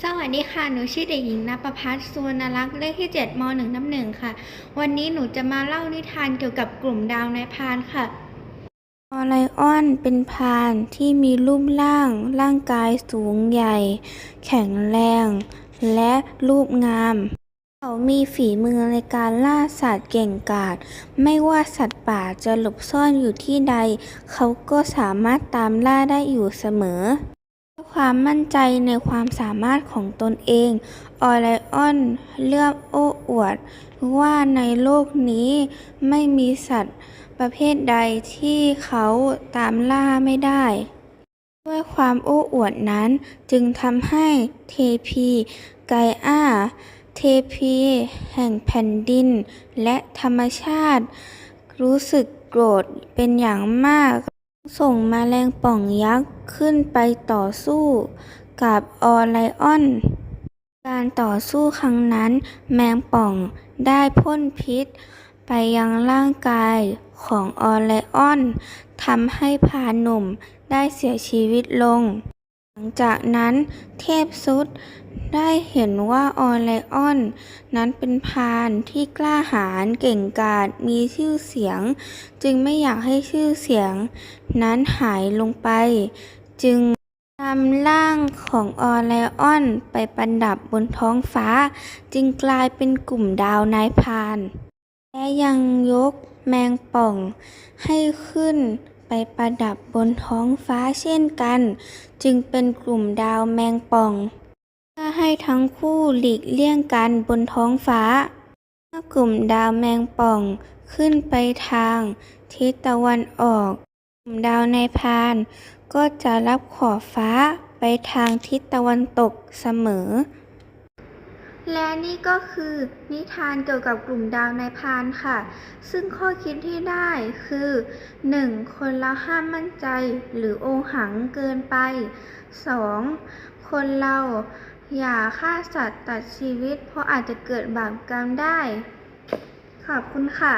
สวัสดีค่ะ หนูชื่อเด็กหญิงนภพัฒน์สุวรรณรักษ์เลขที่7ม 1 น้ำหนึ่งค่ะ วันนี้หนูจะมาเล่านิทานเกี่ยวกับกลุ่มดาวในพานค่ะออไลออนเป็นพานที่มีรูปร่าง ร่างกายสูงใหญ่ แข็งแรง และรูปงาม เขามีฝีมือในการล่าสัตว์เก่งกาจ ไม่ว่าสัตว์ป่าจะหลบซ่อนอยู่ที่ใด เขาก็สามารถตามล่าได้อยู่เสมอ ความมั่นใจในความสามารถของตนเอง ออไลออนเลือกโอ้อวด ว่าในโลกนี้ไม่มีสัตว์ประเภทใดที่เขาตามล่าไม่ได้ ด้วยความโอ้อวดนั้นจึงทำให้เทพีไกอาเทพีแห่งแผ่นดินและธรรมชาติ รู้สึกโกรธเป็นอย่างมาก ส่งแมลงป่องยักษ์ขึ้นไปต่อสู้กับออไลออน การต่อสู้ครั้งนั้น แมงป่องได้พ่นพิษ ไปยังร่างกายของออไลออนทำให้พานหนุ่มได้เสียชีวิตลง หลังจากนั้นเทพซุดได้เห็นว่าออไลออน นั้นเป็นพานที่กล้าหาญเก่งกาจมีชื่อเสียง จึงไม่อยากให้ชื่อเสียง นั้นหายลงไป จึงนำร่างของออไลออนไปประดับบนท้องฟ้า จึงกลายเป็นกลุ่มดาวนายพาน และยังยกแมงป่องให้ขึ้น ไปประดับบนท้องฟ้าเช่นกัน จึงเป็นกลุ่มดาวแมงป่อง เพื่อให้ทั้งคู่หลีกเลี่ยงกันบนท้องฟ้า เมื่อกลุ่มดาวแมงป่องขึ้นไปทางทิศตะวันออก กลุ่มดาวในพาน ก็จะรับขอบฟ้าไปทางทิศตะวันตกเสมอ และนี่ก็คือนิทานเกี่ยวกับกลุ่มดาวในพานค่ะ ซึ่งข้อคิดที่ได้คือ 1. คนเราห้ามมั่นใจหรือโอหังเกินไป 2. คนเราอย่าฆ่าสัตว์ตัดชีวิต เพราะอาจจะเกิดบาปกรรมได้ ขอบคุณค่ะ